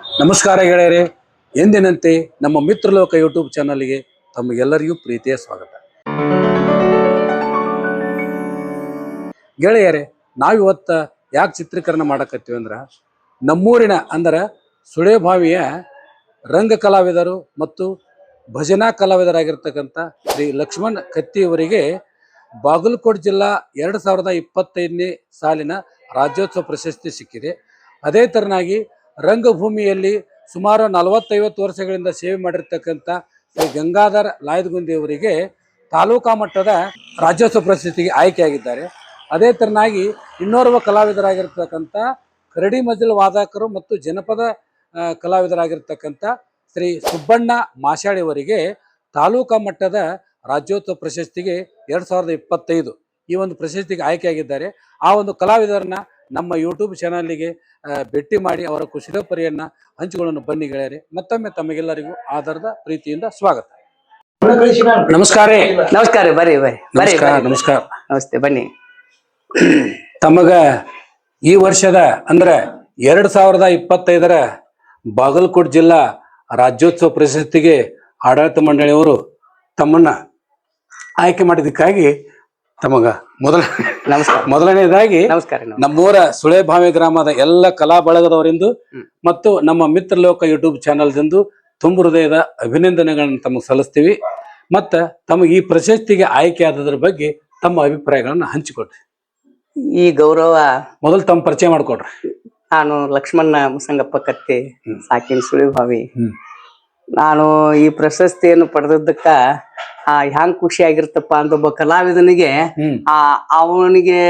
ನಮಸ್ಕಾರ ಗೆಳೆಯರೇ, ಎಂದಿನಂತೆ ನಮ್ಮ ಮಿತ್ರಲೋಕ ಯೂಟ್ಯೂಬ್ ಚಾನಲ್ಗೆ ತಮಗೆಲ್ಲರಿಗೂ ಪ್ರೀತಿಯ ಸ್ವಾಗತ. ಗೆಳೆಯರೇ, ನಾವಿವತ್ತ ಯಾಕೆ ಚಿತ್ರೀಕರಣ ಮಾಡಕತ್ತೀವಿ ಅಂದ್ರೆ, ನಮ್ಮೂರಿನ ಅಂದ್ರೆ ಸುಳೇಭಾವಿಯ ರಂಗ ಕಲಾವಿದರು ಮತ್ತು ಭಜನಾ ಕಲಾವಿದರಾಗಿರ್ತಕ್ಕಂಥ ಶ್ರೀ ಲಕ್ಷ್ಮಣ್ ಕತ್ತಿಯವರಿಗೆ ಬಾಗಲಕೋಟೆ ಜಿಲ್ಲಾ ಎರಡು ಸಾವಿರದ ಇಪ್ಪತ್ತೈದನೇ ಸಾಲಿನ ರಾಜ್ಯೋತ್ಸವ ಪ್ರಶಸ್ತಿ ಸಿಕ್ಕಿದೆ. ಅದೇ ತರನಾಗಿ ರಂಗಭೂಮಿಯಲ್ಲಿ ಸುಮಾರು ನಲವತ್ತೈವತ್ತು ವರ್ಷಗಳಿಂದ ಸೇವೆ ಮಾಡಿರ್ತಕ್ಕಂಥ ಶ್ರೀ ಗಂಗಾಧರ್ ಲಾಯದಗುಂದಿ ಅವರಿಗೆ ತಾಲೂಕಾ ಮಟ್ಟದ ರಾಜ್ಯೋತ್ಸವ ಪ್ರಶಸ್ತಿಗೆ ಆಯ್ಕೆಯಾಗಿದ್ದಾರೆ. ಅದೇ ಥರನಾಗಿ ಇನ್ನೋರ್ವ ಕಲಾವಿದರಾಗಿರ್ತಕ್ಕಂಥ ಕರಡಿ ಮಜಲ್ ವಾದಕರು ಮತ್ತು ಜನಪದ ಕಲಾವಿದರಾಗಿರ್ತಕ್ಕಂಥ ಶ್ರೀ ಸುಬ್ಬಣ್ಣ ಮಾಶಾಳಿ ಅವರಿಗೆ ತಾಲೂಕಾ ಮಟ್ಟದ ರಾಜ್ಯೋತ್ಸವ ಪ್ರಶಸ್ತಿಗೆ ಎರಡು ಸಾವಿರದ ಇಪ್ಪತ್ತೈದು ಈ ಒಂದು ಪ್ರಶಸ್ತಿಗೆ ಆಯ್ಕೆಯಾಗಿದ್ದಾರೆ. ಆ ಒಂದು ಕಲಾವಿದರನ್ನ ನಮ್ಮ ಯೂಟ್ಯೂಬ್ ಚಾನಲ್ಗೆ ಭೇಟಿ ಮಾಡಿ ಅವರ ಕುಶಲಪರಿಯನ್ನ ಹಂಚಿಕೊಳ್ಳಲು ಬನ್ನಿ ಗೆಳೆಯರೆ. ಮತ್ತೊಮ್ಮೆ ತಮಗೆಲ್ಲರಿಗೂ ಆಧಾರದ ಪ್ರೀತಿಯಿಂದ ಸ್ವಾಗತ. ನಮಸ್ಕಾರ. ನಮಸ್ಕಾರ ಬರ್ರಿ ಬರ್ರಿ. ನಮಸ್ಕಾರ ನಮಸ್ಕಾರ. ನಮಸ್ತೆ ಬನ್ನಿ. ತಮಗ ಈ ವರ್ಷದ ಅಂದ್ರೆ ಎರಡ್ ಸಾವಿರದ ಇಪ್ಪತ್ತೈದರ ಬಾಗಲಕೋಟೆ ಜಿಲ್ಲಾ ರಾಜ್ಯೋತ್ಸವ ಪ್ರಶಸ್ತಿಗೆ ಆಡಳಿತ ಮಂಡಳಿಯವರು ತಮ್ಮನ್ನ ಆಯ್ಕೆ ಮಾಡಿದ್ದಕ್ಕಾಗಿ ತಮಗ. ಮೊದಲ ನಮಸ್ಕಾರ. ಮೊದಲನೇದಾಗಿ ನಮಸ್ಕಾರ ನಮ್ಮೂರ ಸುಳೆಭಾವಿ ಗ್ರಾಮದ ಎಲ್ಲ ಕಲಾ ಬಳಗದವರಿಂದು ಮತ್ತು ನಮ್ಮ ಮಿತ್ರಲೋಕ ಯೂಟ್ಯೂಬ್ ಚಾನಲ್ದಿಂದು ತುಂಬ ಹೃದಯದ ಅಭಿನಂದನೆಗಳನ್ನು ತಮಗೆ ಸಲ್ಲಿಸ್ತೀವಿ. ಮತ್ತ ತಮಗೆ ಈ ಪ್ರಶಸ್ತಿಗೆ ಆಯ್ಕೆ ಆದದ್ರ ಬಗ್ಗೆ ತಮ್ಮ ಅಭಿಪ್ರಾಯಗಳನ್ನು ಹಂಚಿಕೊಡ್ರಿ ಈ ಗೌರವ ಮೊದಲು ತಮ್ಮ ಪರಿಚಯ ಮಾಡ್ಕೊಡ್ರಿ ನಾನು ಲಕ್ಷ್ಮಣ ಮುಸಂಗಪ್ಪ ಕತ್ತಿ. ಸಾಕಿನ ಸುಳಿಭಾವಿ. ನಾನು ಈ ಪ್ರಶಸ್ತಿಯನ್ನು ಪಡೆದದ್ದಕ್ಕ ಆ ಹ್ಯಾಂಗ್ ಖುಷಿ ಆಗಿರ್ತಪ್ಪ ಅಂತ ಒಬ್ಬ ಕಲಾವಿದನಿಗೆ ಆ ಅವನಿಗೆ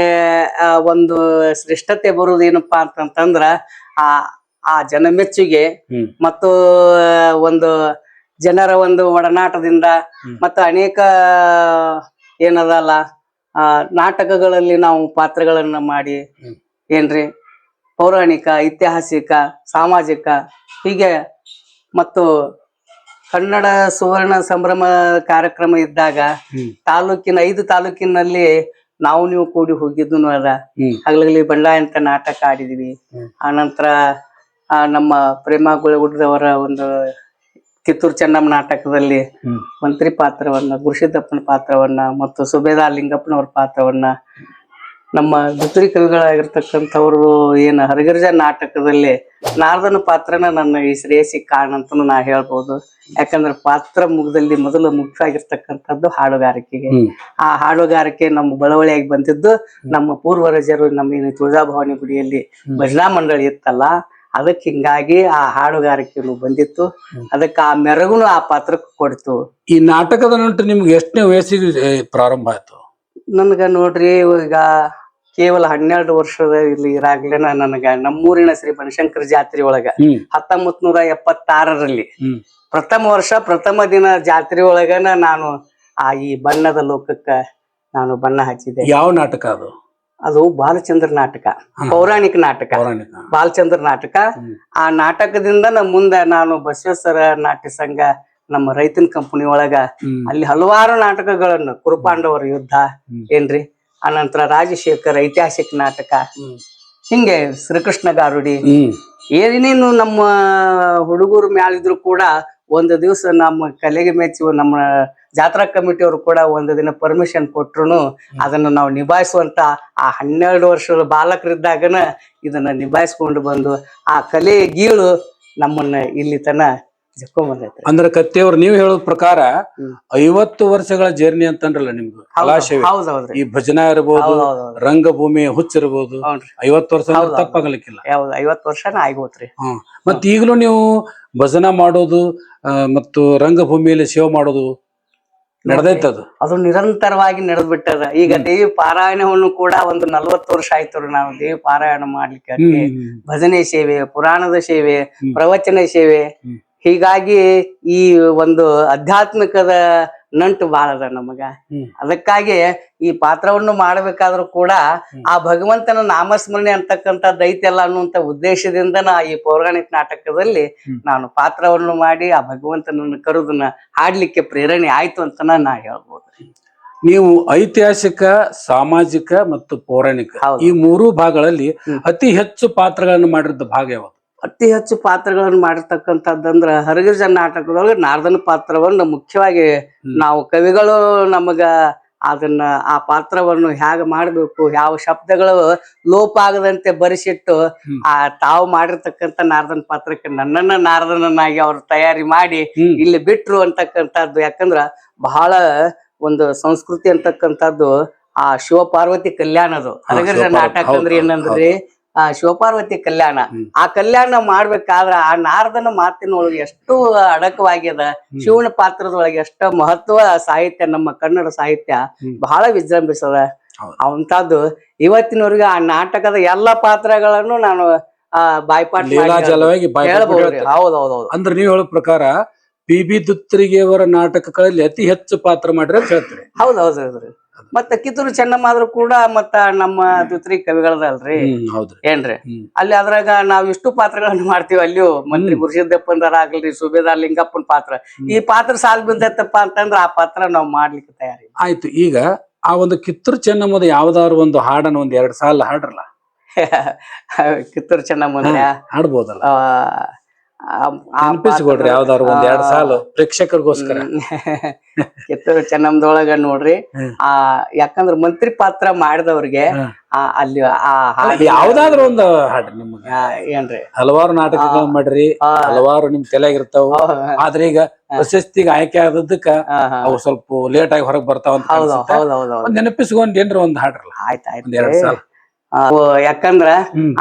ಒಂದು ಶ್ರೇಷ್ಠತೆ ಬರೋದು ಏನಪ್ಪಾ ಅಂತಂತಂದ್ರ ಆ ಆ ಜನ ಮೆಚ್ಚುಗೆ ಮತ್ತು ಒಂದು ಜನರ ಒಂದು ಒಡನಾಟದಿಂದ ಮತ್ತ ಅನೇಕ ಏನದಲ್ಲ ಆ ನಾಟಕಗಳಲ್ಲಿ ನಾವು ಪಾತ್ರಗಳನ್ನ ಮಾಡಿ. ಏನ್ರಿ ಪೌರಾಣಿಕ ಐತಿಹಾಸಿಕ ಸಾಮಾಜಿಕ ಹೀಗೆ ಮತ್ತು ಕನ್ನಡ ಸುವರ್ಣ ಸಂಭ್ರಮ ಕಾರ್ಯಕ್ರಮ ಇದ್ದಾಗ ತಾಲೂಕಿನ ಐದು ತಾಲೂಕಿನಲ್ಲಿ ನಾವು ನೀವು ಕೂಡಿ ಹೋಗಿದ್ದು ಅದ ಹಗಲಗಲಿ ಬಂಡಾಯ ಅಂತ ನಾಟಕ ಆಡಿದೀವಿ. ಆನಂತರ ನಮ್ಮ ಪ್ರೇಮ ಗುಳಗುಡ್ದವರ ಒಂದು ಕಿತ್ತೂರು ಚೆನ್ನಮ್ಮ ನಾಟಕದಲ್ಲಿ ಮಂತ್ರಿ ಪಾತ್ರವನ್ನ ಗುರುಸಿದ್ದಪ್ಪನ ಪಾತ್ರವನ್ನ ಮತ್ತು ಸುಬೇದಾರ್ ಲಿಂಗಪ್ಪನವ್ರ ಪಾತ್ರವನ್ನ ನಮ್ಮ ದುತ್ತರಿ ಕವಿಗಳಾಗಿರ್ತಕ್ಕಂಥವ್ರು ಏನು ಹರಿಗರ್ಜ ನಾಟಕದಲ್ಲಿ ನಾರದನ ಪಾತ್ರನ ನನ್ನ ಈ ಶ್ರೇಯಸಿ ಕಾರಣ ಅಂತನೂ ನಾ ಹೇಳ್ಬೋದು. ಯಾಕಂದ್ರೆ ಪಾತ್ರ ಮುಗದಲ್ಲಿ ಮೊದಲು ಮುಖ್ಯವಾಗಿರ್ತಕ್ಕಂಥದ್ದು ಹಾಡುಗಾರಿಕೆಗೆ. ಹ್ಮ್. ಆ ಹಾಡುಗಾರಿಕೆ ನಮ್ಮ ಬಳವಳಿಯಾಗಿ ಬಂದಿದ್ದು ನಮ್ಮ ಪೂರ್ವರಜರು ನಮ್ಮ ಏನು ತುಳಜಾಭವಾನಿ ಗುಡಿಯಲ್ಲಿ ಭಜನಾ ಮಂಡಳಿ ಇತ್ತಲ್ಲ ಅದಕ್ಕೆ ಹಿಂಗಾಗಿ ಆ ಹಾಡುಗಾರಿಕೆನು ಬಂದಿತ್ತು. ಅದಕ್ಕೆ ಆ ಮೆರಗುನು ಆ ಪಾತ್ರಕ್ಕೆ ಕೊಡ್ತು. ಈ ನಾಟಕದ ನಂತರ ನಿಮ್ಗೆ ಎಷ್ಟನೇ ವಯಸ್ಸಿಗೆ ಪ್ರಾರಂಭ ಆಯ್ತು? ನನ್ಗ ನೋಡ್ರಿ ಈಗ ಕೇವಲ ಹನ್ನೆರಡು ವರ್ಷದ ಇಲ್ಲಿ ಇರಾಗ್ಲೇನ ನನಗ ನಮ್ಮೂರಿನ ಶ್ರೀ ಬನಶಂಕರ ಜಾತ್ರೆ ಒಳಗ ಹತ್ತೊಂಬತ್ ನೂರ ಎಪ್ಪತ್ತಾರರಲ್ಲಿ. ಪ್ರಥಮ ವರ್ಷ ಪ್ರಥಮ ದಿನ ಜಾತ್ರೆ ಒಳಗನ ನಾನು ಆ ಈ ಬಣ್ಣದ ಲೋಕಕ್ಕ ನಾನು ಬಣ್ಣ ಹಚ್ಚಿದೆ ಯಾವ ನಾಟಕ ಅದು? ಅದು ಬಾಲಚಂದ್ರ ನಾಟಕ ಪೌರಾಣಿಕ ನಾಟಕ. ಬಾಲಚಂದ್ರ ನಾಟಕ. ಆ ನಾಟಕದಿಂದ ನಮ್ಮ ಮುಂದೆ ನಾನು ಬಸವೇಶ್ವರ ನಾಟ್ಯ ಸಂಘ ನಮ್ಮ ರೈತನ ಕಂಪನಿ ಒಳಗ ಅಲ್ಲಿ ಹಲವಾರು ನಾಟಕಗಳನ್ನು ಕುರುಪಾಂಡವರ ಯುದ್ಧ. ಏನ್ರಿ? ಆನಂತರ ರಾಜಶೇಖರ್ ಐತಿಹಾಸಿಕ ನಾಟಕ. ಹಿಂಗೆ ಶ್ರೀಕೃಷ್ಣ ಗಾರುಡಿ. ಏನೇನು ನಮ್ಮ ಹುಡುಗರು ಮ್ಯಾಲಿದ್ರು ಕೂಡ ಒಂದು ದಿವಸ ನಮ್ಮ ಕಲೆಗೆ ಮೆಚ್ಚುವ ನಮ್ಮ ಜಾತ್ರಾ ಕಮಿಟಿಯವರು ಕೂಡ ಒಂದು ದಿನ ಪರ್ಮಿಷನ್ ಕೊಟ್ರು ಅದನ್ನ ನಾವು ನಿಭಾಯಿಸುವಂತ ಆ ಹನ್ನೆರಡು ವರ್ಷದ ಬಾಲಕರಿದ್ದಾಗನ ಇದನ್ನ ನಿಭಾಯಿಸ್ಕೊಂಡು ಬಂದು ಆ ಕಲೆ ಗೀಳು ನಮ್ಮನ್ನ ಇಲ್ಲಿ ತನ ಅಂದ್ರೆ ಕತ್ತಿಯವ್ರು ನೀವು ಹೇಳೋದ್ ಪ್ರಕಾರ. ಐವತ್ತು ವರ್ಷಗಳ ಜರ್ನಿ ಅಂತಂದ್ರಲ್ಲ ನಿಮ್ದು ಕಲಾಶೇವೆ. ಈ ಭಜನಾ ಇರ್ಬೋದು ರಂಗಭೂಮಿ ಹುಚ್ಚಿರ್ಬೋದು ಐವತ್ತು ವರ್ಷ. ತಪ್ಪಾಗಲಿಕ್ಕಿಲ್ಲ. ಐವತ್ತು ವರ್ಷ ಆಗ್ಬೋದ್ರಿ. ಹ್ಮ್. ಮತ್ ಈಗಲೂ ನೀವು ಭಜನಾ ಮಾಡೋದು ಮತ್ತು ರಂಗಭೂಮಿಯಲ್ಲಿ ಸೇವೆ ಮಾಡೋದು ನಡೆದೈತೆ ಅದು. ಅದು ನಿರಂತರವಾಗಿ ನಡೆದ್ ಬಿಟ್ಟದ ಈಗ ದೇವಿ ಪಾರಾಯಣವನ್ನು ಕೂಡ ಒಂದು ನಲ್ವತ್ತು ವರ್ಷ ಆಯ್ತು ನಾವು ದೇವಿ ಪಾರಾಯಣ ಮಾಡ್ಲಿಕ್ಕೆ. ಭಜನೆ ಸೇವೆ ಪುರಾಣದ ಸೇವೆ ಪ್ರವಚನ ಸೇವೆ. ಹೀಗಾಗಿ ಈ ಒಂದು ಆಧ್ಯಾತ್ಮಿಕದ ನಂಟು ಬಾಳ ಅದ ನಮಗ. ಅದಕ್ಕಾಗಿ ಈ ಪಾತ್ರವನ್ನು ಮಾಡಬೇಕಾದ್ರೂ ಕೂಡ ಆ ಭಗವಂತನ ನಾಮಸ್ಮರಣೆ ದೈತ್ಯ ಅಲ್ಲ ಅನ್ನುವಂತ ಉದ್ದೇಶದಿಂದ ನಾ ಈ ಪೌರಾಣಿಕ ನಾಟಕದಲ್ಲಿ ನಾನು ಪಾತ್ರವನ್ನು ಮಾಡಿ ಆ ಭಗವಂತನನ್ನು ಕರೆದನ್ನ ಹಾಡ್ಲಿಕ್ಕೆ ಪ್ರೇರಣೆ ಆಯ್ತು ಅಂತ ನಾ ಹೇಳ್ಬೋದು. ನೀವು ಐತಿಹಾಸಿಕ ಸಾಮಾಜಿಕ ಮತ್ತು ಪೌರಾಣಿಕ ಈ ಮೂರು ಭಾಗಗಳಲ್ಲಿ ಅತಿ ಹೆಚ್ಚು ಪಾತ್ರಗಳನ್ನು ಮಾಡಿದ ಭಾಗ ಯಾವುದು? ಅತಿ ಹೆಚ್ಚು ಪಾತ್ರಗಳನ್ನು ಮಾಡಿರ್ತಕ್ಕಂಥದ್ದಂದ್ರ ಹರಗಿರಿಜ ನಾಟಕದೊಳಗೆ ನಾರದನ ಪಾತ್ರವನ್ನು ಮುಖ್ಯವಾಗಿ. ನಾವು ಕವಿಗಳು ನಮಗ ಅದನ್ನ ಆ ಪಾತ್ರವನ್ನು ಹೇಗೆ ಮಾಡಬೇಕು ಯಾವ ಶಬ್ದಗಳು ಲೋಪ ಆಗದಂತೆ ಬರಿಸಿಟ್ಟು ಆ ತಾವು ಮಾಡಿರ್ತಕ್ಕಂಥ ನಾರದನ ಪಾತ್ರಕ್ಕೆ ನನ್ನನ್ನ ನಾರದನನ್ನಾಗಿ ಅವ್ರು ತಯಾರಿ ಮಾಡಿ ಇಲ್ಲಿ ಬಿಟ್ರು ಅಂತಕ್ಕಂಥದ್ದು. ಯಾಕಂದ್ರ ಬಹಳ ಒಂದು ಸಂಸ್ಕೃತಿ ಅಂತಕ್ಕಂಥದ್ದು ಆ ಶಿವಪಾರ್ವತಿ ಕಲ್ಯಾಣ ಅದು ನಾಟಕ ಅಂದ್ರೆ ಏನಂದ್ರಿ? ಶಿವಪಾರ್ವತಿ ಕಲ್ಯಾಣ. ಆ ಕಲ್ಯಾಣ ಮಾಡ್ಬೇಕಾದ್ರ ಆ ನಾರದನ ಮಾತಿನೊಳಗೆ ಎಷ್ಟು ಅಡಕವಾಗ್ಯದ. ಶಿವನ ಪಾತ್ರದೊಳಗೆ ಎಷ್ಟ ಮಹತ್ವ ಸಾಹಿತ್ಯ ನಮ್ಮ ಕನ್ನಡ ಸಾಹಿತ್ಯ. ಬಹಳ ವಿಜೃಂಭಿಸದ. ಅವಂತಾದ್ದು ಇವತ್ತಿನವರೆಗೆ ಆ ನಾಟಕದ ಎಲ್ಲಾ ಪಾತ್ರಗಳನ್ನು ನಾನು ಬಾಯ್ಪಾಟ್ ಹೌದೌದೌದು. ಅಂದ್ರೆ ನೀವು ಹೇಳೋ ಪ್ರಕಾರ ಪಿ ಬಿ ದುತ್ತರಿಗೆಯವರ ನಾಟಕಗಳಲ್ಲಿ ಅತಿ ಹೆಚ್ಚು ಪಾತ್ರ ಮಾಡ್ರಿ ಅಂತ ಹೇಳ್ತೀರಿ ಹೌದೌದ್ರಿ ಮತ್ತ ಕಿತ್ತೂರು ಚೆನ್ನಮ್ಮ ಆದ್ರೂ ಕೂಡ ಮತ್ತ ನಮ್ಮ ದ್ವಿತ್ರಿ ಕವಿಗಳದಲ್ರಿ. ಏನ್ರಿ? ಅಲ್ಲಿ ಅದ್ರಾಗ ನಾವ್ ಇಷ್ಟು ಪಾತ್ರಗಳನ್ನ ಮಾಡ್ತೀವಿ ಅಲ್ಲಿಯೂ. ಮಂತ್ರಿ ಹ್ಮ್. ಗುರುಸಿದ್ದಪ್ಪಂದರ ಆಗ್ಲಿ ಸುಬೇದಾರ್ ಲಿಂಗಪ್ಪನ ಪಾತ್ರ. ಈ ಪಾತ್ರ ಸಾಲ್ ಬಿದ್ದಪ್ಪ ಅಂತಂದ್ರ ಆ ಪಾತ್ರ ನಾವ್ ಮಾಡ್ಲಿಕ್ಕೆ ತಯಾರಿ. ಆಯ್ತು ಈಗ ಆ ಒಂದು ಕಿತ್ತೂರು ಚೆನ್ನಮ್ಮದ ಯಾವ್ದಾದ್ರು ಒಂದು ಹಾಡನ್ನ ಒಂದ್ ಎರಡ್ ಸಾಲ ಹಾಡ್ರಲ್ಲ? ಕಿತ್ತೂರು ಚೆನ್ನಮ್ಮನ ಹಾಡ್ಬೋದಲ್ಲ. ನೆನಪಿಸ್ಕೊಡ್ರಿ ಯಾವ್ದಾದ್ರು ಒಂದ್ ಎರಡ್ ಸಾಲು ಪ್ರೇಕ್ಷಕರಿಗೋಸ್ಕರ. ಕಿತ್ತೂರು ಚೆನ್ನಮ್ದೊಳಗ ನೋಡ್ರಿ. ಆ ಯಾಕಂದ್ರ ಮಂತ್ರಿ ಪಾತ್ರ ಮಾಡಿದವ್ರಿಗೆ ಆ ಅಲ್ಲಿ ಆ ಯಾವ್ದಾದ್ರು ಒಂದು ಹಾಡ್ರಿ ನಿಮ್ಗ. ಏನ್ರಿ? ಹಲವಾರು ನಾಟಕ ಮಾಡ್ರಿ ಹಲವಾರು ನಿಮ್ ತಲೆಯಾಗಿರ್ತಾವ ಆದ್ರೆ ಈಗ ಪ್ರಶಸ್ತಿಗೆ ಆಯ್ಕೆ ಆದದ್ದಕ್ಕ. ಅವು ಸ್ವಲ್ಪ ಲೇಟ್ ಆಗಿ ಹೊರಗ್ ಬರ್ತಾವ ನೆನಪಿಸ್ಕೊಂಡ್ ಏನ್ರಿ ಒಂದ್ ಹಾಡ್ರಲ್ಲ. ಆಯ್ತಾಯ್ತು ಒಂದ್ ಎರಡ್ ಆಯ್ತು ಸಾಲ. ಯಾಕಂದ್ರ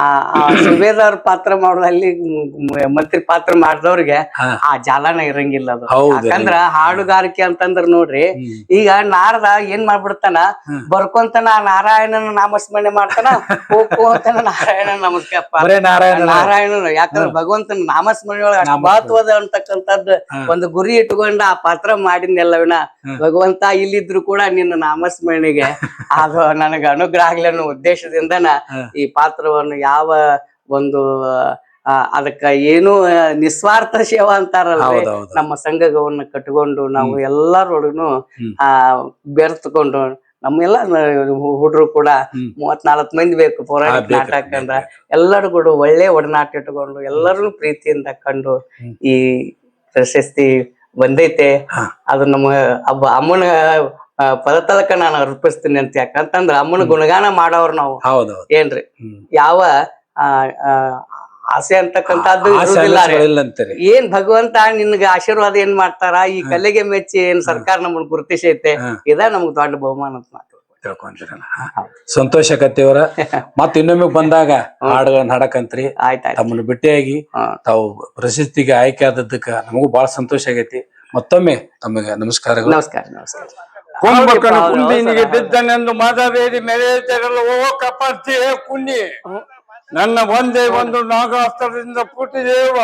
ಆ ಸುಬೇದಾರ್ ಪಾತ್ರ ಮಾಡೋದಲ್ಲಿ ಮಂತ್ರಿ ಪಾತ್ರ ಮಾಡಿದವ್ರಿಗೆ ಆ ಜಾಲನ ಇರಂಗಿಲ್ಲ ಅದು. ಯಾಕಂದ್ರ ಹಾಡುಗಾರಿಕೆ ಅಂತಂದ್ರ ನೋಡ್ರಿ ಈಗ ನಾರದ ಏನ್ ಮಾಡ್ಬಿಡ್ತಾನ. ಬರ್ಕೊಂತನ ನಾರಾಯಣನ ನಾಮಸ್ಮರಣೆ ಮಾಡ್ತಾನ ಹೋಗ್ಕೊಂತನ ನಾರಾಯಣ ನಮಸ್ಕಾರ ನಾರಾಯಣನ. ಯಾಕಂದ್ರ ಭಗವಂತನ ನಾಮಸ್ಮರಣೆ ಒಳಗ. ಮಹತ್ವದ ಅಂತಕ್ಕಂಥದ್ದು ಒಂದು ಗುರಿ ಇಟ್ಕೊಂಡ ಆ ಪಾತ್ರ ಮಾಡಿದ್ನೆಲ್ಲವಿನ. ಭಗವಂತ ಇಲ್ಲಿದ್ರು ಕೂಡ ನಿನ್ನ ನಾಮಸ್ಮರಣೆಗೆ. ಅದು ನನಗ ಅನುಗ್ರಹ ಆಗ್ಲಿ ಅನ್ನೋ ಉದ್ದೇಶದಿಂದನ ಈ ಪಾತ್ರವನ್ನು ಯಾವ ಒಂದು ಅದಕ್ಕ ಏನು ನಿಸ್ವಾರ್ಥ ಸೇವಾ ಅಂತಾರಲ್ಲ ನಮ್ಮ ಸಂಘವನ್ನು ಕಟ್ಕೊಂಡು ನಾವು ಎಲ್ಲರೊಡನು. ಆ ಬೆರೆತುಕೊಂಡು ನಮ್ಮೆಲ್ಲ ಹುಡ್ರು ಕೂಡ ಮೂವತ್ ಮೂವತ್ನಾಲ್ಕು ಮಂದಿ ಬೇಕು ಪೌರಾಣಿಕ ನಾಟಕ ಅಂದ್ರ. ಎಲ್ಲರೂ ಕೂಡ ಒಳ್ಳೆ ಒಡನಾಟ ಇಟ್ಕೊಂಡು ಎಲ್ಲರೂ ಪ್ರೀತಿಯಿಂದ ಕಂಡು ಈ ಪ್ರಶಸ್ತಿ ಬಂದೈತೆ. ಅದು ನಮ್ಮ ಅಮ್ಮನ ಪದತಲಕ ನಾನು ಅರ್ಪಿಸ್ತೀನಿ ಅಂತ ಯಾಕಂತಂದ್ರ ಅಮ್ಮನ ಗುಣಗಾನ ಮಾಡೋರು ನಾವು. ಹೌದು ಏನ್ರಿ? ಯಾವ ಆಸೆ ಅಂತಕ್ಕಂಥದ್ದು. ಏನ್ ಭಗವಂತ ನಿನ್ಗ ಆಶೀರ್ವಾದ ಏನ್ ಮಾಡ್ತಾರ? ಈ ಕಲೆಗೆ ಮೆಚ್ಚಿ ಏನ್ ಸರ್ಕಾರ ನಮ್ಮನ್ನ ಗುರುತಿಸೈತೆ. ಇದ ನಮ್ಗ್ ದೊಡ್ಡ ಬಹುಮಾನ ಅಂತ ಮಾತು ತಿಳ್ಕೊಂತೀರಲ್ಲ ಸಂತೋಷ ಕತ್ತಿಯವರ. ಮತ್ ಇನ್ನೊಮ್ಮೆ ಬಂದಾಗ ಹಾಡುಗಳನ್ನ ಹಾಡಕಂತ್ರಿ. ತಮ್ಮನ್ನು ಭೇಟಿಯಾಗಿ. ತಾವು ಪ್ರಶಸ್ತಿಗೆ ಆಯ್ಕೆ ಆದದ್ದಕ್ಕ ನಮಗೂ ಬಹಳ ಸಂತೋಷ ಆಗೈತಿ. ಮತ್ತೊಮ್ಮೆ ತಮಗೆ ನಮಸ್ಕಾರಗಳು. ನಮಸ್ಕಾರ ನಮಸ್ಕಾರ. ಕುಂಭಕನ ಹೌದು, ಕುಂದಿನಿಗೆ. ಬಿದ್ದನೆಂದು ಮಾತಾಡಿ ಮೆರೆಯುತ್ತಿರಲು ಓ ಕಪರ್ತಿ ಹೇ ಕುಂಡಿ ನನ್ನ ಒಂದೇ ಒಂದು ನಾಗಾಸ್ತ್ರದಿಂದ ಪುಟ್ಟಿದೇವ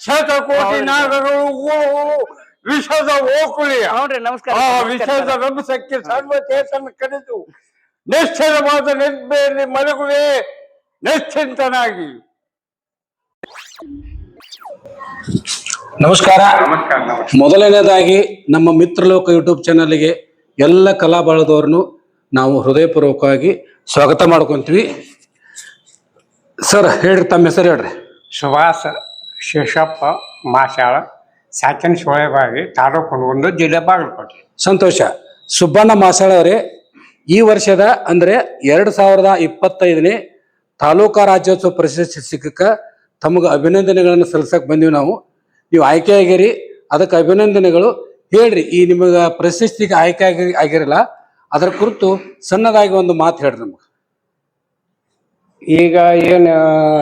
ಶತಕೋಟಿ ನಾಗರು ಓ ವಿಷದ ಓಕುಳಿ. ಹೌದ್ರಿ ನಮಸ್ಕಾರ. ಆ. ವಿಷದ ರಭಸಕ್ಕೆ ಸರ್ವಚೇತನ ಕರೆದು ನಿಶ್ಚಲವಾದ ನಿದ್ರೆಯಲ್ಲಿ ಮಲಗುವೆ ನಿಶ್ಚಿಂತನಾಗಿ. ನಮಸ್ಕಾರ. ಮೊದಲನೇದಾಗಿ ನಮ್ಮ ಮಿತ್ರಲೋಕ ಯೂಟ್ಯೂಬ್ ಚಾನಲ್ಗೆ ಎಲ್ಲ ಕಲಾ ಬಳಗದವ್ರನ್ನು ನಾವು ಹೃದಯಪೂರ್ವಕವಾಗಿ ಸ್ವಾಗತ ಮಾಡ್ಕೊಂತೀವಿ. ಸರ್ ಹೇಳ್ರಿ ತಮ್ಮ ಹೆಸರು ಹೇಳ್ರಿ. ಸುಭಾಷ್ ಶೇಷಪ್ಪ ಮಾಶಾಳ ಸಾಕಿನ ಸೋಳೆಬಾಗಿ ತಾಲೂಕು ಒಂದು ಜಿಲ್ಲೆ ಬಾಗಲಕೋಟೆ. ಸಂತೋಷ. ಸುಬ್ಬಣ್ಣ ಮಾಸಾಳ ಅವರೇ ಈ ವರ್ಷದ ಅಂದ್ರೆ ಎರಡು ಸಾವಿರದ ಇಪ್ಪತ್ತೈದನೇ ತಾಲೂಕಾ ರಾಜ್ಯೋತ್ಸವ ಪ್ರಶಸ್ತಿ ಸಿಕ್ಕ ತಮಗೆ ಅಭಿನಂದನೆಗಳನ್ನು ಸಲ್ಲಿಸಕ್ಕೆ ಬಂದೀವಿ ನಾವು. ನೀವು ಆಯ್ಕೆ ಆಗಿರಿ. ಅದಕ್ಕೆ ಅಭಿನಂದನೆಗಳು. ಹೇಳ್ರಿ ಈ ನಿಮಗೆ ಪ್ರಶಸ್ತಿಗೆ ಆಯ್ಕೆ ಆಗಿ ಆಗಿರಲ್ಲ ಅದರ ಕುರಿತು ಸಣ್ಣದಾಗಿ ಒಂದು ಮಾತು ಹೇಳ್ರಿ ನಮ್ಗೆ. ಈಗ ಏನು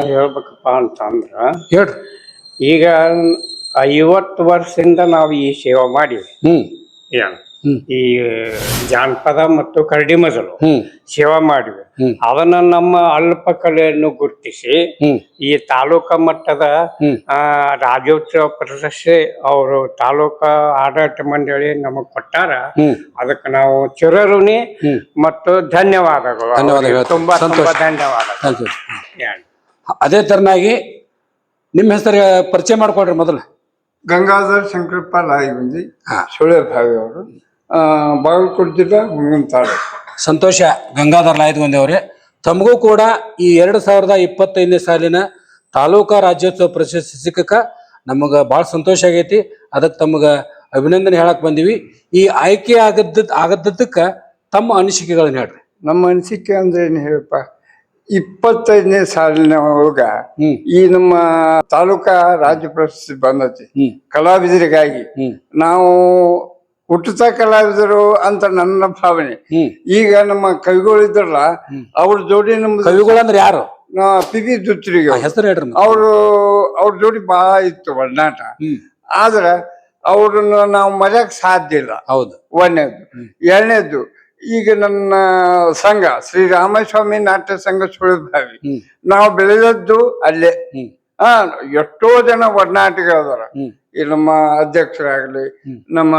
ಹೇಳ್ಬೇಕಪ್ಪ ಅಂತಂದ್ರೆ ಹೇಳ್ರಿ. ಈಗ ಐವತ್ತು ವರ್ಷದಿಂದ ನಾವು ಈ ಸೇವೆ ಮಾಡಿವಿ. ಹ್ಮ್. ಏನು. ಈ ಜಾನಪದ ಮತ್ತು ಕರಡಿ ಮಜಲು ಸೇವಾ ಮಾಡಿವಿ. ಅದನ್ನ ನಮ್ಮ ಅಲ್ಪ ಕಲೆಯನ್ನು ಗುರುತಿಸಿ ಈ ತಾಲೂಕಾ ಮಟ್ಟದ ರಾಜ್ಯೋತ್ಸವ ಪ್ರಶಸ್ತಿ ಅವರು ತಾಲೂಕಾ ಆಡಳಿತ ಮಂಡಳಿ ನಮಗ್ ಕೊಟ್ಟಾರ. ಅದಕ್ಕೆ ನಾವು ಚಿರಋಣಿ ಮತ್ತು ಧನ್ಯವಾದಗಳು. ತುಂಬಾ ತುಂಬಾ ಧನ್ಯವಾದ. ಅದೇ ತರನಾಗಿ ನಿಮ್ಮ ಹೆಸರು ಪರಿಚಯ ಮಾಡ್ಕೊಡ್ರಿ ಮೊದಲು. ಗಂಗಾಧರ್ ಶಂಕರಪ್ಪ ರಾಯಗುಂಜಿ ಸುಳ್ಯ ಸುಳೆ ಭಾವಿ ಅವರು. ತಾಲೂಕು ಸಂತೋಷ ಗಂಗಾಧರ್ ಲಾಯದ್ಗೊಂದಿ ಅವರೇ ತಮಗೂ ಕೂಡ ಈ ಎರಡು ಸಾವಿರದ ಇಪ್ಪತ್ತೈದನೇ ಸಾಲಿನ ತಾಲೂಕಾ ರಾಜ್ಯೋತ್ಸವ ಪ್ರಶಸ್ತಿ ಸಿಕ್ಕಕ ನಮಗೆ ಬಹಳ ಸಂತೋಷ ಆಗೈತಿ. ಅದಕ್ಕೆ ತಮಗ ಅಭಿನಂದನೆ ಹೇಳಕ್ ಬಂದೀವಿ. ಈ ಆಯ್ಕೆ ಆಗದ್ದ ಆಗದ್ದಕ್ಕ ತಮ್ಮ ಅನಿಸಿಕೆಗಳನ್ನ ಹೇಳ್ರಿ. ನಮ್ಮ ಅನಿಸಿಕೆ ಅಂದ್ರೆ ಏನು ಹೇಳಪ್ಪ ಇಪ್ಪತ್ತೈದನೇ ಸಾಲಿನ ಒಳಗ ಈ ನಮ್ಮ ತಾಲೂಕಾ ರಾಜ್ಯ ಪ್ರಶಸ್ತಿ ಬಂದತಿ. ಕಲಾವಿದರಿಗಾಗಿ ನಾವು ಹುಟ್ಟುತ್ತ ಕಲಾವಿದರು ಅಂತ ನನ್ನ ಭಾವನೆ. ಈಗ ನಮ್ಮ ಕವಿಗಳು ಇದ್ರಲ್ಲ. ಅವ್ರ ಜೋಡಿ ಕವಿಗಳು ಅಂದ್ರೆ ಯಾರು? ಪಿ ವಿ ದುತ್ರಿಗೆ ಹೆಸರು ಹೇಳ್ರಿ ಅವರು ಅವ್ರ ಜೋಡಿ ಬಹಳ ಇತ್ತು ಒಡನಾಟ. ಆದ್ರೆ ಅವ್ರನ್ನ ನಾವು ಮರೆಯಕ್ ಸಾಧ್ಯ ಇಲ್ಲ. ಹೌದು. ಒಂದನೇದು. ಎರಡನೇದು ಈಗ ನನ್ನ ಸಂಘ ಶ್ರೀ ರಾಮಸ್ವಾಮಿ ನಾಟ್ಯ ಸಂಘ ಸುಳಿಭಾವಿ ನಾವು ಬೆಳೆದದ್ದು ಅಲ್ಲೇ. ಹ ಎಷ್ಟೋ ಜನ ಒಡನಾಟಿಗಳದಾರ. ಈ ನಮ್ಮ ಅಧ್ಯಕ್ಷರಾಗ್ಲಿ. ನಮ್ಮ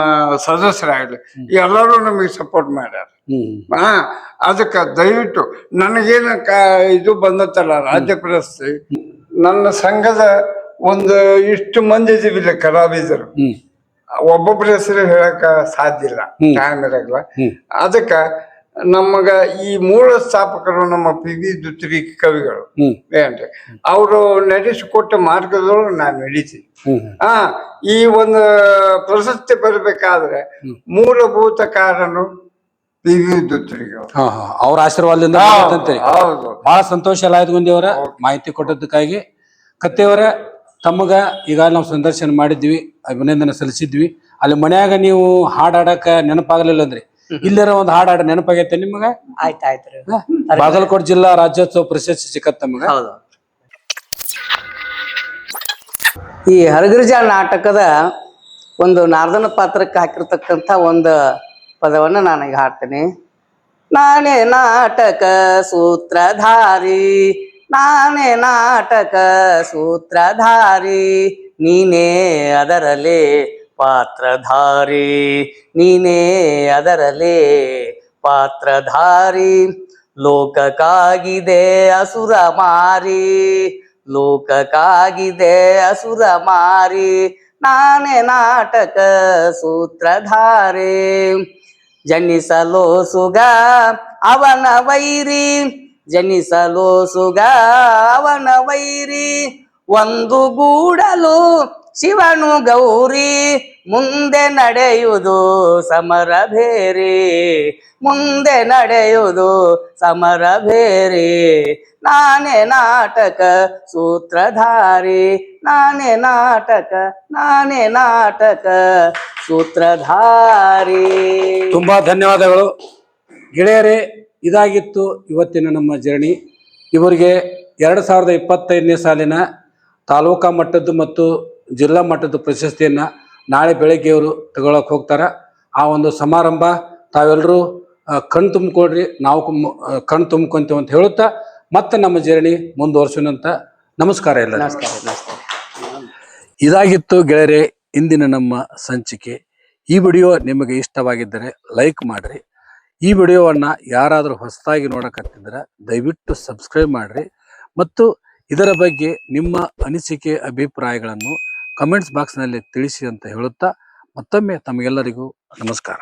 ಸದಸ್ಯರಾಗ್ಲಿ ಎಲ್ಲರೂ ನಮಗೆ ಸಪೋರ್ಟ್ ಮಾಡ್ಯಾರ. ಹಾ ಅದಕ್ಕೆ ದಯವಿಟ್ಟು ನನಗೇನ ಕ ಇದು ಬಂದತ್ತಲ್ಲ ರಾಜ್ಯ ಪ್ರಶಸ್ತಿ ನನ್ನ ಸಂಘದ ಒಂದು ಇಷ್ಟು ಮಂದಿ ಇದೀವಿಲ್ಲ ಕಲಾವಿದರು. ಒಬ್ಬೊಬ್ಬರ ಹೆಸರು ಹೇಳಕ ಸಾಧ್ಯ ಇಲ್ಲ. ಟೈಮ್ ಇರಲ್ಲ. ಅದಕ್ಕ ನಮಗ ಈ ಮೂಲ ಸ್ಥಾಪಕರು ನಮ್ಮ ಪಿ ವಿ ದುತ್ರಿ ಕವಿಗಳು. ಹ್ಮ್. ಏನ್ರಿ? ಅವರು ನಡೆಸಿಕೊಟ್ಟ ಮಾರ್ಗದೊಳಗೆ ನಾನು ನಡೀತೀನಿ ಹ್ಮ್ ಆ ಈ ಒಂದು ಪ್ರಶಸ್ತಿ ಬರಬೇಕಾದ್ರೆ ಮೂಲಭೂತ ಕಾರಣ ಪಿ ವಿ ದುತ್ರಿಗಳು ಅವ್ರ ಆಶೀರ್ವಾದದಿಂದ. ಹೌದು ಬಹಳ ಸಂತೋಷ ಲಾಯದ್ಗುಂದಿಯವರ ಮಾಹಿತಿ ಕೊಟ್ಟದಕ್ಕಾಗಿ ಕತ್ತೆಯವರ ತಮಗ ಈಗ ನಾವು ಸಂದರ್ಶನ ಮಾಡಿದ್ವಿ ಅಭಿನಂದನೆ ಸಲ್ಲಿಸಿದ್ವಿ. ಅಲ್ಲಿ ಮನ್ಯಾಗ ನೀವು ಹಾಡಾಡಕ ನೆನಪಾಗಲಿಲ್ಲ ಅಂದ್ರಿ ಇಲ್ಲರ ಒಂದು ಹಾಡ್ ಹಾಡ್ ನೆನಪಾಗೈತೆ ನಿಮಗ? ಆಯ್ತು ಆಯ್ತ್ರಿ? ಬಾಗಲಕೋಟೆ ಜಿಲ್ಲಾ ರಾಜ್ಯೋತ್ಸವ ಪ್ರಶಸ್ತಿ ಸಿಕ್ಕತ್ ತಮಗ ಹೌದು. ಈ ಹರಗಿರಿಜ ನಾಟಕದ ಒಂದು ನಾರ್ದನ ಪಾತ್ರಕ್ಕೆ ಹಾಕಿರ್ತಕ್ಕಂಥ ಒಂದು ಪದವನ್ನು ಈಗ ಹಾಡ್ತೀನಿ. ನಾನೇ ನಾಟಕ ಸೂತ್ರಧಾರಿ ನಾನೇ ನಾಟಕ ಸೂತ್ರಧಾರಿ ನೀನೇ ಅದರಲ್ಲೇ ಪಾತ್ರಧಾರಿ, ನೀನೇ ಅದರಲೇ ಪಾತ್ರಧಾರಿ. ಲೋಕಕ್ಕಾಗಿದೆ ಅಸುರ ಮಾರಿ, ಲೋಕಕ್ಕಾಗಿದೆ ಅಸುರ ಮಾರಿ, ನಾನೇ ನಾಟಕ ಸೂತ್ರಧಾರಿ. ಜನಿಸಲೋ ಸುಗ ಅವನ ವೈರಿ, ಜನಿಸಲೋ ಸುಗ ಅವನ ವೈರಿ. ಒಂದು ಗೂಡಲು ಶಿವನು ಗೌರಿ ಮುಂದೆ ನಡೆಯುವುದು ಸಮರ ಬೇರೆ ಮುಂದೆ ನಡೆಯುವುದು ಸಮರ ಬೇರೆ ನಾನೇ ನಾಟಕ ಸೂತ್ರಧಾರಿ. ನಾನೇ ನಾಟಕ ನಾನೇ ನಾಟಕ ಸೂತ್ರಧಾರಿ. ತುಂಬಾ ಧನ್ಯವಾದಗಳು. ಗೆಳೆಯರೇ, ಇದಾಗಿತ್ತು ಇವತ್ತಿನ ನಮ್ಮ ಜರ್ನಿ. ಇವರಿಗೆ ಎರಡು ಸಾವಿರದ ಇಪ್ಪತ್ತೈದನೇ ಸಾಲಿನ ತಾಲೂಕಾ ಮಟ್ಟದ್ದು ಮತ್ತು ಜಿಲ್ಲಾ ಮಟ್ಟದ ಪ್ರಶಸ್ತಿಯನ್ನ ನಾಳೆ ಬೆಳಗ್ಗೆ ಅವರು ತಗೊಳಕ್ ಹೋಗ್ತಾರ. ಆ ಒಂದು ಸಮಾರಂಭ ತಾವೆಲ್ಲರೂ ಕಣ್ ತುಂಬಿಕೊಡ್ರಿ ನಾವು ಕಣ್ ತುಂಬ್ಕೊಂತೀವಿ ಅಂತ ಹೇಳುತ್ತಾ ಮತ್ತೆ ನಮ್ಮ ಜರ್ನಿ ಮುಂದುವರ್ಸೋಣಂತ ನಮಸ್ಕಾರ ಎಲ್ಲ ನಮಸ್ಕಾರ ನಮಸ್ಕಾರ. ಇದಾಗಿತ್ತು ಗೆಳೆಯರೆ ಇಂದಿನ ನಮ್ಮ ಸಂಚಿಕೆ. ಈ ವಿಡಿಯೋ ನಿಮಗೆ ಇಷ್ಟವಾಗಿದ್ದರೆ ಲೈಕ್ ಮಾಡ್ರಿ. ಈ ವಿಡಿಯೋವನ್ನು ಯಾರಾದರೂ ಹೊಸದಾಗಿ ನೋಡಕತ್ತಿದ್ರೆ ದಯವಿಟ್ಟು ಸಬ್ಸ್ಕ್ರೈಬ್ ಮಾಡಿರಿ. ಮತ್ತು ಇದರ ಬಗ್ಗೆ ನಿಮ್ಮ ಅನಿಸಿಕೆ ಅಭಿಪ್ರಾಯಗಳನ್ನು ಕಮೆಂಟ್ಸ್ ಬಾಕ್ಸ್ನಲ್ಲಿ ತಿಳಿಸಿ ಅಂತ ಹೇಳುತ್ತಾ ಮತ್ತೊಮ್ಮೆ ತಮಗೆಲ್ಲರಿಗೂ ನಮಸ್ಕಾರ.